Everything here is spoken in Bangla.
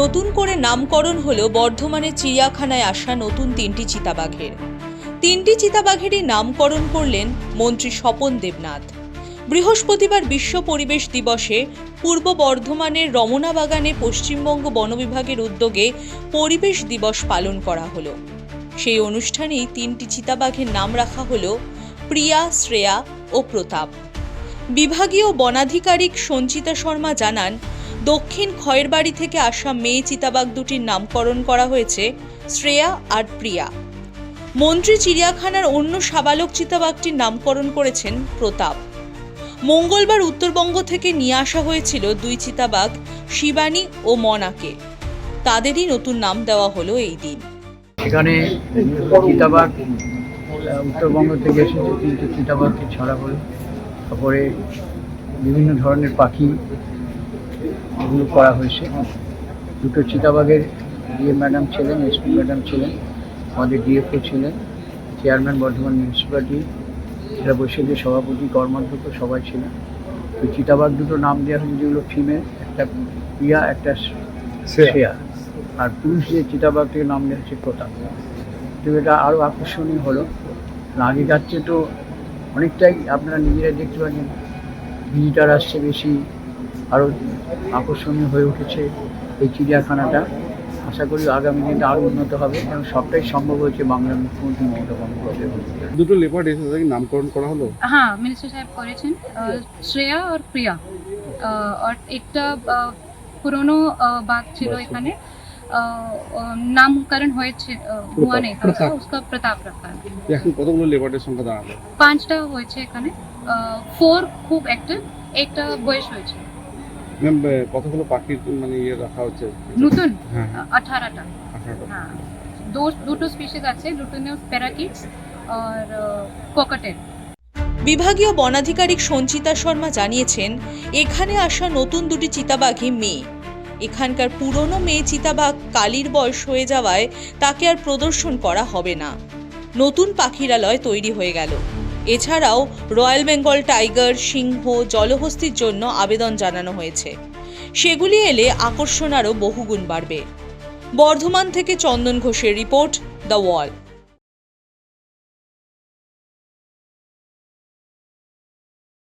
নতুন করে নামকরণ হল বর্ধমানের চিড়িয়াখানায় আসা নতুন তিনটি চিতাবাঘের। তিনটি চিতাবাঘেরই নামকরণ করলেন মন্ত্রী স্বপন দেবনাথ। বৃহস্পতিবার বিশ্ব পরিবেশ দিবসে পূর্ব বর্ধমানের রমনা বাগানে পশ্চিমবঙ্গ বন বিভাগের উদ্যোগে পরিবেশ দিবস পালন করা হলো। সেই অনুষ্ঠানেই তিনটি চিতাবাঘের নাম রাখা হলো প্রিয়া, শ্রেয়া ও প্রতাপ। বিভাগীয় বনাধিকারিক সঞ্চিতা শর্মা জানান দক্ষিণ খয়েরবাড়ি থেকে আসা মেয়ে চিতাবাঘ দুটির নামকরণ করা হয়েছে শ্রেয়া আর প্রিয়া। মন্ত্রী চিড়িয়াখানার অন্য সাবালক চিতাবাঘটির নামকরণ করেছেন প্রতাপ। মঙ্গলবার উত্তরবঙ্গ থেকে নিয়ে আসা হয়েছিল দুই চিতাবাঘ, শিবানী ও মনাকে। তাদেরই নতুন নাম দেওয়া হলো এই দিন। সেখানে চিতাবাঘ, উত্তরবঙ্গ থেকে এসেছে তিনটে চিতাবাঘকে ছাড়া হলো। তারপরে বিভিন্ন ধরনের পাখি এগুলো করা হয়েছে। দুটো চিতাবাঘের ডিএ ম্যাডাম ছিলেন এসপি ম্যাডাম ছিলেন আমাদের ডিএফও ছিলেন চেয়ারম্যান বর্ধমান মিউনিসিপ্যালিটি জেলা পরিষদের সভাপতি কর্মাধ্যক্ষ সবাই ছিলেন। তো চিতাবাঘ দুটো নাম দেওয়া হয়েছে যেগুলো ফিমেল একটা প্রিয়া একটা শ্রেয়া। আর পুরুষ যে চিতাবাগ থেকে নাম দেওয়া হচ্ছে প্রতাপ। তো এটা আরও আকর্ষণীয় হলো আগে যাচ্ছে তো অনেকটাই আপনারা নিজেরা দেখতে পাচ্ছেন ভিজিটার আসছে বেশি আরও আকর্ষণীয় হয়ে উঠেছে এই চিড়িয়াখানাটা আশা করি আগামী দিনে আরও উন্নত হবে এবং সবটাই সম্ভব হয়েছে বাংলার মুখ্যমন্ত্রী মমতা বন্দ্যোপাধ্যায়ের উদ্যোগে। দুটো লেপার্ড এসে তাদেরকে নামকরণ করা হলো হ্যাঁ মিনিস্টার সাহেব করেছেন আহ, শ্রেয়া আর প্রিয়া আহ, আর একটা আহ, পুরনো আহ, বাঘ ছিল এখানে আহ, আহ, নামকরণ হয়েছে আহ, হুয়া নেই था प्रताप। उसका प्रताप रखा है এখন কতগুলো লেপার্ডের সংখ্যা দাঁড়ালো পাঁচটা হয়েছে এখানে ফোর খুব অ্যাক্টিভ একটা বয়স হয়েছে ম্যাম কতগুলো পাখির মানে ইয়ে রাখা হচ্ছে? নতুন? হ্যাঁ হ্যাঁ। আঠারোটা। হ্যাঁ। দো দুটো স্পিসিস আছে দুটো প্যারাকিটস আর কোকাটেল বিভাগীয় বনাধিকারিক সঞ্চিতা শর্মা জানিয়েছেন এখানে আসা নতুন দুটি চিতাবাঘই মেয়ে। এখানকার পুরনো মেয়ে চিতাবাঘ কালির বয়স হয়ে যাওয়ায় তাকে আর প্রদর্শন করা হবে না। নতুন পাখিরালয় তৈরি হয়ে গেল। এছাড়াও রয়্যাল বেঙ্গল টাইগার, সিংহ, জলহস্তির জন্য আবেদন জানানো হয়েছে। সেগুলি এলে আকর্ষণ আরও বহুগুণ বাড়বে। বর্ধমান থেকে চন্দন ঘোষের রিপোর্ট, দ্য ওয়াল।